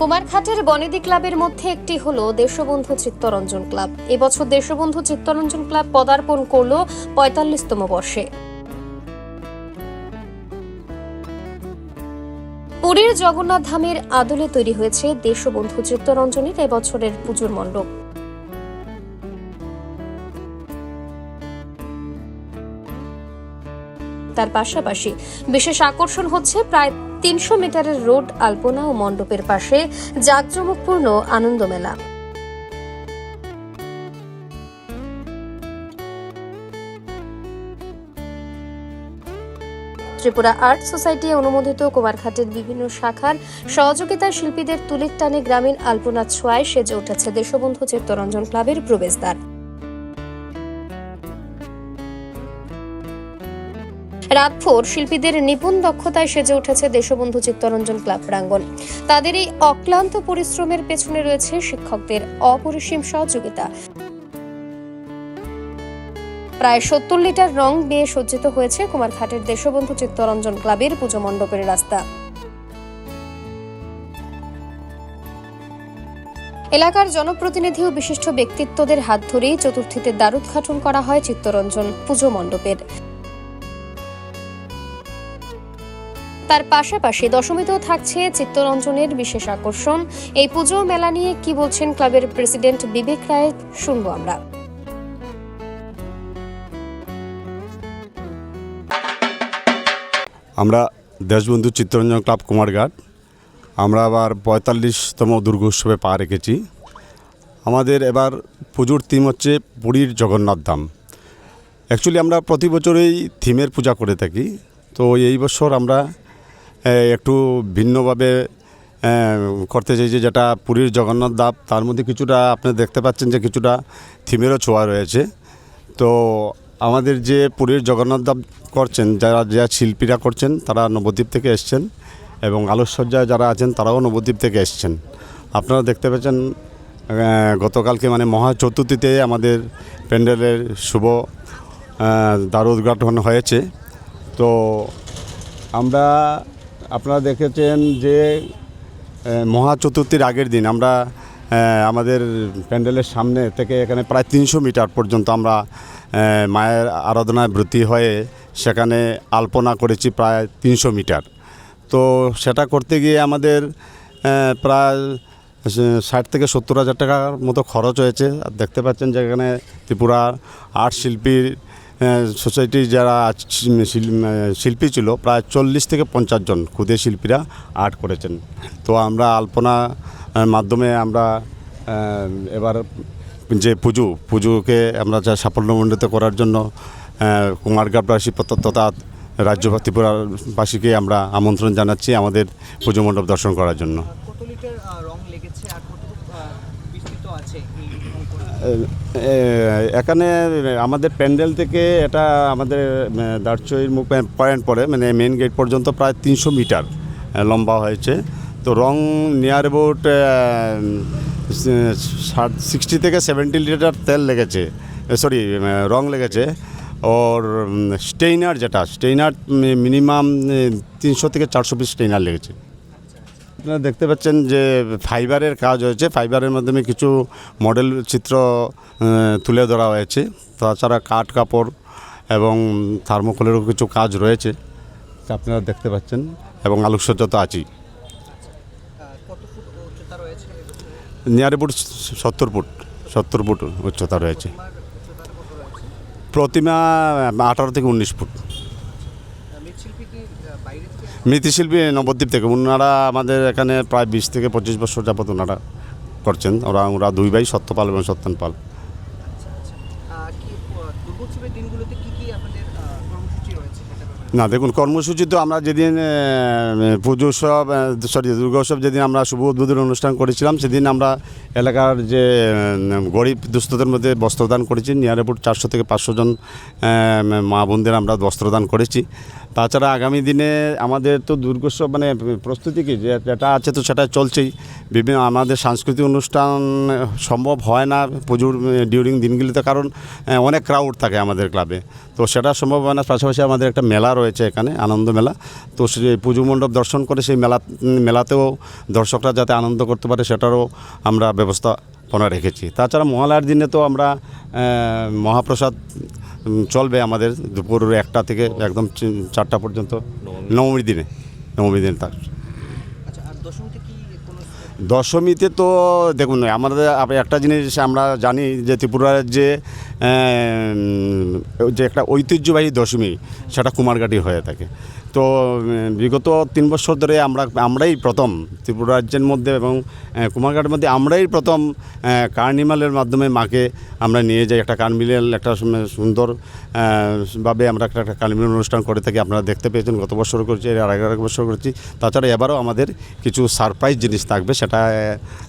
কুমারঘাটের বনেদি ক্লাবের মধ্যে একটি হলো দেশবন্ধু চিত্তরঞ্জন ক্লাব। এবছর দেশবন্ধু চিত্তরঞ্জন ক্লাব পদার্পণ করল পঁয়তাল্লিশতম বর্ষে। পুরীর জগন্নাথ ধামের আদলে তৈরি হয়েছে দেশবন্ধু চিত্তরঞ্জনের এবছরের পুজোর মণ্ডপ। তার পাশাপাশি বিশেষ আকর্ষণ হচ্ছে প্রায় তিনশো মিটারের রোড আলপনা ও মণ্ডপের পাশে জাঁকজমকপূর্ণ আনন্দ মেলা ত্রিপুরা আর্ট সোসাইটি অনুমোদিত কুমারঘাটের বিভিন্ন শাখার সহযোগিতায় শিল্পীদের তুলির টানে গ্রামীণ আলপনা ছোঁয়ায় সেজে উঠেছে দেশবন্ধু চিত্তরঞ্জন ক্লাবের প্রবেশদ্বার। রাতভোর শিল্পীদের নিপুণ দক্ষতায় সেজে উঠেছে দেশবন্ধু চিত্তরঞ্জন ক্লাব প্রাঙ্গণ। তাদের এই অক্লান্ত পরিশ্রমের পেছনে রয়েছে শিক্ষকদের অপরিসীম সহযোগিতা। প্রায় সত্তর লিটার রং বেয়ে সজ্জিত হয়েছে কুমারঘাটের দেশবন্ধু চিত্তরঞ্জন ক্লাবের পুজো মণ্ডপের রাস্তা। এলাকার জনপ্রতিনিধি ও বিশিষ্ট ব্যক্তিত্বদের হাত ধরেই চতুর্থীতে দ্বারুদ্ঘাটন করা হয় চিত্তরঞ্জন পুজো মণ্ডপের। তার পাশাপাশি দশমীতেও থাকছে চিত্তরঞ্জনের বিশেষ আকর্ষণ। এই পুজো মেলা নিয়ে কি বলছেন ক্লাবের প্রেসিডেন্ট বিবেক রায়, শুনব আমরা। আমরা দেশবন্ধু চিত্তরঞ্জন ক্লাব কুমারঘাট। আমরা আবার পঁয়তাল্লিশতম দুর্গোৎসবে পা রেখেছি। আমাদের এবার পুজোর থিম হচ্ছে পুরীর জগন্নাথ ধাম। অ্যাকচুয়ালি আমরা প্রতি বছরেই থিমের পূজা করে থাকি। তো এই বছর আমরা একটু ভিন্নভাবে করতে চাইছি যেটা পুরীর জগন্নাথ ধাম। তার মধ্যে কিছুটা আপনি দেখতে পাচ্ছেন যে কিছুটা থিমেরও ছোঁয়া রয়েছে। তো আমাদের যে পুরীর জগন্নাথ ধাম করছেন, যারা যা শিল্পীরা করছেন, তারা নবদ্বীপ থেকে এসছেন এবং আলোকসজ্জায় যারা আছেন, তারাও নবদ্বীপ থেকে এসছেন। আপনারা দেখতে পাচ্ছেন গতকালকে মানে মহা চতুর্থীতে আমাদের প্যান্ডেলের শুভ দ্বার উদ্ঘাটন হয়েছে। তো আমরা আপনারা দেখেছেন যে মহা চতুর্থীর আগের দিন আমরা আমাদের প্যান্ডেলের সামনে থেকে এখানে প্রায় তিনশো মিটার পর্যন্ত আমরা মায়ের আরাধনায় ব্রতী হয়ে সেখানে আলপনা করেছি প্রায় তিনশো মিটার। তো সেটা করতে গিয়ে আমাদের প্রায় ষাট থেকে সত্তর হাজার টাকার মতো খরচ হয়েছে। দেখতে পাচ্ছেন যে এখানে ত্রিপুরা আর্ট শিল্পীর সোসাইটির যারা আছ- শিল- শিল্পী ছিল, প্রায় চল্লিশ থেকে পঞ্চাশ জন ক্ষুদে শিল্পীরা আর্ট করেছেন। তো আমরা আলপনা মাধ্যমে আমরা এবার যে পুজো, পুজোকে আমরা যা সাফল্যমণ্ডিত করার জন্য প্রত- তথা রাজ্য ত্রিপুরাবাসীকে আমরা আমন্ত্রণ জানাচ্ছি আমাদের পুজো মণ্ডপ দর্শন করার জন্য কত লিটার আহ, রং লেগেছে আর কতটুকু আহ, বিস্তৃত আছে এই রং করা? এ, এখানে আমাদের প্যান্ডেল থেকে এটা আমাদের দার্চইর মুখ পয়েন্ট পড়ে মানে মেন গেট পর্যন্ত প্রায় তিনশো মিটার লম্বা হয়েছে। তো রং নিয়ার অ্যাবাউট ষাট, সিক্সটি থেকে সেভেন্টি লিটার তেল লেগেছে সরি রং লেগেছে। ওর স্টেইনার যেটা, স্টেইনার মিনিমাম তিনশো থেকে চারশো পিস স্টেইনার লেগেছে। আপনারা দেখতে পাচ্ছেন যে ফাইবারের কাজ হয়েছে। ফাইবারের মাধ্যমে কিছু মডেল চিত্র তুলে ধরা হয়েছে। তাছাড়া কাঠ কাপড় এবং থার্মোকলেরও কিছু কাজ রয়েছে আপনারা দেখতে পাচ্ছেন এবং আলোকসজ্জা তো আছেই। নিয়ার ফুট সত্তর ফুট সত্তর ফুট উচ্চতা রয়েছে। প্রতিমা আঠারো থেকে উনিশ ফুট আহ, মৃৎশিল্পী কি আহ, বাইরে থেকে মৃৎশিল্পী নবদ্বীপ থেকে ওনারা আমাদের এখানে প্রায় বিশ থেকে পঁচিশ বছর যাবত ওনারা করছেন। ওরা ওরা দুই ভাই সত্যপাল এবং সত্যন পাল আচ্ছা। আচ্ছা না দেখুন কর্মসূচি তো আমরা যেদিন পুজো উৎসব সরি দুর্গোৎসব যেদিন আমরা শুভ উদ্বোধন অনুষ্ঠান করেছিলাম সেদিন আমরা এলাকার যে গরিব দুস্থদের মধ্যে বস্ত্রদান করেছি। নিয়ার অ্যাবাউট চারশো থেকে পাঁচশো জন মা বোনদের আমরা বস্ত্রদান করেছি। তাছাড়া আগামী দিনে আমাদের তো দুর্গোৎসব মানে প্রস্তুতি কি? যেটা আছে তো সেটা চলছেই। বিভিন্ন আমাদের সাংস্কৃতিক অনুষ্ঠান সম্ভব হয় না পুজোর ডিউরিং দিনগুলিতে, কারণ অনেক ক্রাউড থাকে আমাদের ক্লাবে তো সেটা সম্ভব হয় না। পাশাপাশি আমাদের একটা মেলা রয়েছে এখানে, আনন্দ মেলা। তো সেই পুজো মণ্ডপ দর্শন করে সেই মেলা মেলাতেও দর্শকরা যাতে আনন্দ করতে পারে, সেটারও আমরা ব্যবস্থাপনা রেখেছি। তাছাড়া মহালয়ার দিনে তো আমরা মহাপ্রসাদ চলবে আমাদের দুপুর একটা থেকে একদম চারটা পর্যন্ত নবমীর দিনে। নবমীর দিনে তার। আচ্ছা দশমীতে কি কোনো দশমীতে তো দেখুন আমাদের একটা জিনিস আমরা জানি যে ত্রিপুরার যে যে একটা ঐতিহ্যবাহী দশমী সেটা কুমারঘাটি হয়ে থাকে। তো বিগত তিন বছর ধরে আমরা আমরাই প্রথম ত্রিপুরা রাজ্যের মধ্যে এবং কুমারঘাটের মধ্যে আমরাই প্রথম আহ, কার্নিভালের মাধ্যমে মাকে আমরা নিয়ে যাই। একটা কার্নিভাল একটা সুন্দর ভাবে আমরা একটা একটা কার্নিভাল অনুষ্ঠান করে থাকি। আপনারা দেখতে পেয়েছেন গত বছর করেছি এর আগে আরেক বছর করেছি। তাছাড়া এবারও আমাদের কিছু সারপ্রাইজ জিনিস থাকবে সেটা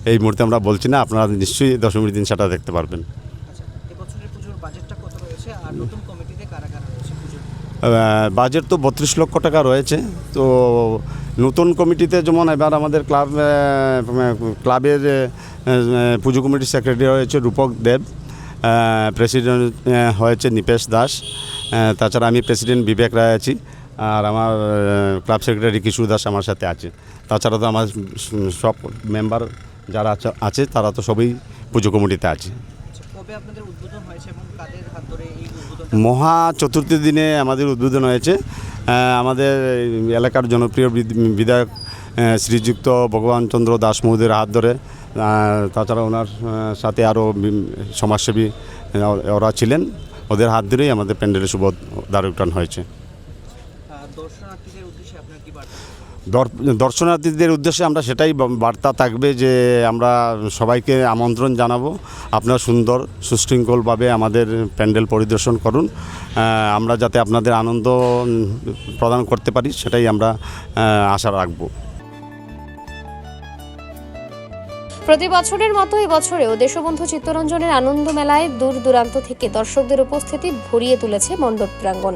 এই মুহূর্তে আমরা বলছি না আপনারা নিশ্চয়ই দশমীর দিন সেটা দেখতে পারবেন আচ্ছা এবছরের পুজোর বাজেটটা কত রয়েছে আর নতুন কমিটিতে কারা কারা রয়েছে পুজোর আহ, বাজেট তো বত্রিশ লক্ষ টাকা রয়েছে। তো নতুন কমিটিতে যেমন এবার আমাদের ক্লাব ক্লাবের পুজো কমিটির সেক্রেটারি হয়েছে রূপক দেব প্রেসিডেন্ট হয়েছে নিপেশ দাস তাছাড়া আমি প্রেসিডেন্ট বিবেক রায় আছি, আর আমার ক্লাব সেক্রেটারি কিশোর দাস আমার সাথে আছে। তাছাড়া তো আমার সব মেম্বার যারা আছে- তারা তো সবই পুজো কমিটিতে আছে। মহা চতুর্থী দিনে আমাদের উদ্বোধন হয়েছে। আমাদের এলাকার জনপ্রিয় বিধায়ক শ্রীযুক্ত ভগবান চন্দ্র দাস মহোদয়ের হাত ধরে। তাছাড়া ওনার সাথে আরও সমাজসেবী ওরা ছিলেন। ওদের হাত ধরেই আমাদের প্যান্ডেলের শুভ দ্বারোত্থান হয়েছে। দর্শনার্থীদের উদ্দেশ্যে আমরা সেটাই বার্তা থাকবে যে আমরা সবাইকে আমন্ত্রণ জানাব। আপনারা সুন্দর সুশৃঙ্খলভাবে আমাদের প্যান্ডেল পরিদর্শন করুন। আমরা যাতে আপনাদের আনন্দ প্রদান করতে পারি সেটাই আমরা আশা রাখব। প্রতি বছরের মতো এবছরেও দেশবন্ধু চিত্তরঞ্জনের আনন্দ মেলায় দূর দূরান্ত থেকে দর্শকদের উপস্থিতি ভরিয়ে তুলেছে মণ্ডপ প্রাঙ্গণ।